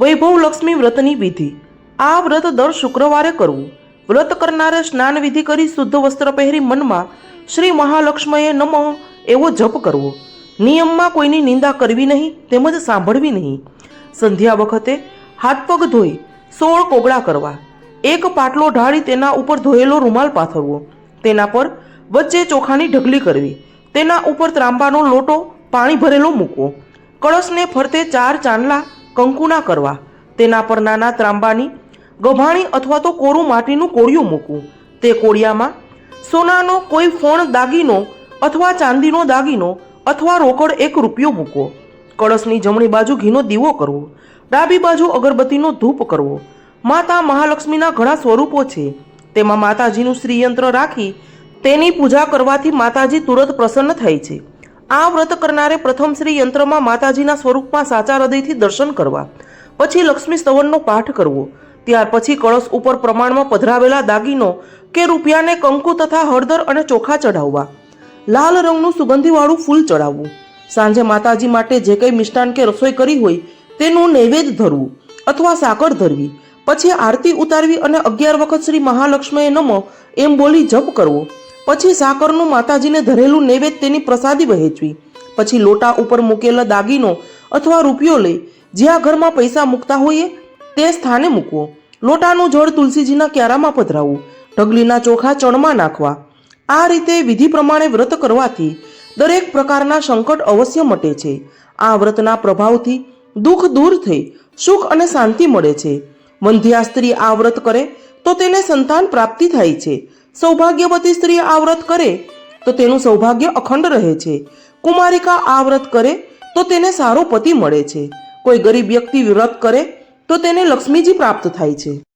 વૈભવ લક્ષ્મી વ્રતની વિધિ. આ વ્રત દર શુક્રવારે કરવું. વ્રત કરનારે સ્નાન વિધિ કરી શુદ્ધ વસ્ત્ર પહેરી મનમાં શ્રી મહાલક્ષ્મીએ નમ એવો જપ કરવો. નિયમમાં કોઈની નિંદા કરવી નહીં, તેમજ સાંભળવી નહીં. સંધ્યા વખતે હાથ પગ ધોઈ સોળ કોગળા કરવા. એક પાટલો ઢાળી તેના ઉપર ધોયેલો રૂમાલ પાથરવો. તેના પર વચ્ચે ચોખાની ઢગલી કરવી. તેના ઉપર ત્રાંબાનો લોટો પાણી ભરેલો મૂકવો. કળશને ફરતે ચાર ચાંદલા કંકુના કરવા. તેના પર નાના ત્રાંબાની, ગભાણી અથવા તો કોરું માટીનું કોળિયું મૂકવું. તે કોળિયામાં સોનાનો કોઈ ફોણ દાગીનો અથવા ચાંદીનો દાગીનો અથવા રોકડ એક રૂપિયો મૂકવો. કળશની જમણી બાજુ ઘીનો દીવો કરવો. ડાબી બાજુ અગરબત્તીનો ધૂપ કરવો. માતા મહાલક્ષ્મીના ઘણા સ્વરૂપો છે. તેમાં માતાજીનું શ્રીયંત્ર રાખી તેની પૂજા કરવાથી માતાજી તુરત પ્રસન્ન થાય છે. આ વ્રત કરનારે પ્રથમ શ્રી યંત્રમાં માતાજીના સ્વરૂપમાં સાચા હૃદયથી દર્શન કરવા, પછી લક્ષ્મી સ્તવનનો પાઠ કરવો, ત્યાર પછી કળશ ઉપર પ્રમાણમાં પધરાવેલા દાગીનો કે રૂપિયાને કંકુ તથા હળદર અને ચોખા ચઢાવવા, લાલ રંગનું સુગંધીવાળું ફૂલ ચડાવવું, સાંજે માતાજી માટે જે કંઈ મિષ્ટાન કે રસોઈ કરી હોય તેનું નૈવેદ્ય ધરવું અથવા સાકર ધરવી, પછી આરતી ઉતારવી અને અગિયાર વખત શ્રી મહાલક્ષ્મીએ નમો એમ બોલી જપ કરવો. પછી સાકરનું માતાજીને ધરેલું નૈવેદ્ય તેની પ્રસાદી વહેંચવી. પછી લોટા ઉપર મૂકેલા દાગીનો અથવા રૂપિયો લઈ જ્યાં ઘરમાં પૈસા મૂકતા હોઈએ તે સ્થાને મૂકવો. લોટાનું જળ તુલસીજીના ક્યારામાં પધરાવવું. ઢગલીના ચોખા ચણમાં નાખવા. આ રીતે વિધિ પ્રમાણે વ્રત કરવાથી દરેક પ્રકારના સંકટ અવશ્ય મટે છે. આ વ્રતના પ્રભાવથી દુઃખ દૂર થઈ સુખ અને શાંતિ મળે છે. વંધ્યા સ્ત્રી આ વ્રત કરે તો તેને સંતાન પ્રાપ્તિ થાય છે. સૌભાગ્યવતી સ્ત્રી આ વ્રત કરે, તો તેનું સૌભાગ્ય અખંડ રહે છે. કુમારિકા આ વ્રત કરે, તો તેને સારો પતિ મળે છે. કોઈ ગરીબ વ્યક્તિ વ્રત કરે, તો તેને લક્ષ્મીજી પ્રાપ્ત થાય છે.